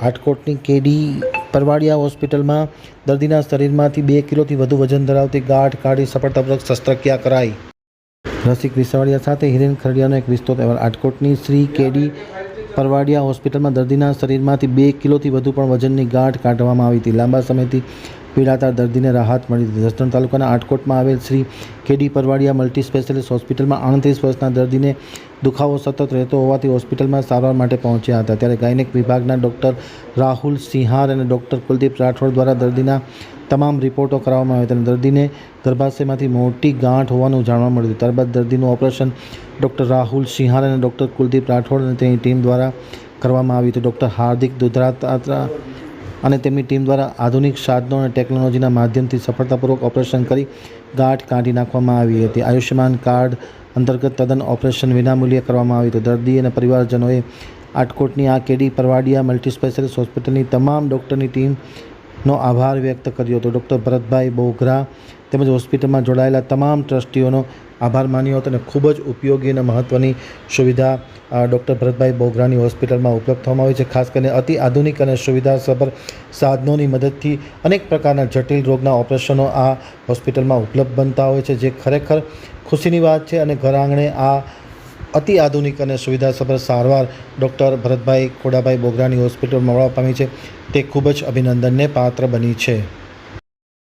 રાજકોટની કેડી પરવાડિયા હોસ્પિટલમાં દર્દીના શરીરમાંથી બે કિલોથી વધુ વજન ધરાવતી ગાંઠ કાઢી સફળતાપૂર્વક શસ્ત્રક્રિયા કરાઈ. રસિક વિસાવડિયા સાથે હિરેન ખરડિયાનો એક વિસ્તૃત અહેવાલ રાજકોટની શ્રી કેડી પરવાડિયા હોસ્પિટલમાં દર્દીના શરીરમાંથી બે કિલોથી વધુ પણ વજનની ગાંઠ કાઢવામાં આવી હતી. લાંબા સમયથી પીડાતા દર્દીને રાહત મળી હતી જસદણ તાલુકાના આટકોટમાં આવેલ Shri K D Parvadiya multi specialist હોસ્પિટલમાં આણત્રીસ વર્ષના દર્દીને દુખાવો સતત રહેતો હોવાથી હોસ્પિટલમાં સારવાર માટે પહોંચ્યા હતા. ત્યારે ગાયનેક વિભાગના ડૉક્ટર રાહુલ સિંહાર અને ડૉક્ટર કુલદીપ રાઠોડ દ્વારા દર્દીના તમામ રિપોર્ટો કરવામાં આવ્યા હતા દર્દીને ગર્ભાશયમાંથી મોટી ગાંઠ હોવાનું જાણવા મળ્યું હતું. ત્યારબાદ દર્દીનું ઓપરેશન ડૉક્ટર રાહુલ સિંહાર અને ડૉક્ટર કુલદીપ રાઠોડ અને તેની ટીમ દ્વારા કરવામાં આવ્યું હતું. ડૉક્ટર હાર્દિક દુધરાત્રા અને તેમની ટીમ દ્વારા આધુનિક સાધનો અને ટેકનોલોજીના માધ્યમથી સફળતાપૂર્વક ઓપરેશન કરી ગાંઠ કાઢી નાખવામાં આવી હતી. આયુષ્યમાન કાર્ડ અંતર્ગત તદ્દન ઓપરેશન વિનામૂલ્યે કરવામાં આવ્યું હતું. દર્દી અને પરિવારજનોએ આટકોટની આ કેડી પરવાડિયા મલ્ટી હોસ્પિટલની તમામ ડૉક્ટરની ટીમનો આભાર વ્યક્ત કર્યો હતો. ડૉક્ટર ભરતભાઈ બોઘરા તેમજ હોસ્પિટલમાં જોડાયેલા તમામ ટ્રસ્ટીઓનો આભાર માન્યો હતો અને ખૂબ જ ઉપયોગી અને મહત્ત્વની સુવિધા ડૉક્ટર ભરતભાઈ બોગરાની હોસ્પિટલમાં ઉપલબ્ધ થવામાં આવી છે. ખાસ કરીને અતિ આધુનિક અને સુવિધાસભર સાધનોની મદદથી અનેક પ્રકારના જટિલ રોગના ઓપરેશનો આ હોસ્પિટલમાં ઉપલબ્ધ બનતા હોય છે, જે ખરેખર ખુશીની વાત છે અને ઘર આંગણે આ અતિ આધુનિક અને સુવિધાસભર સારવાર ડૉક્ટર ભરતભાઈ ખોડાભાઈ બોગરાની હોસ્પિટલ મળવા પામી છે. તે ખૂબ જ અભિનંદનને પાત્ર બની છે.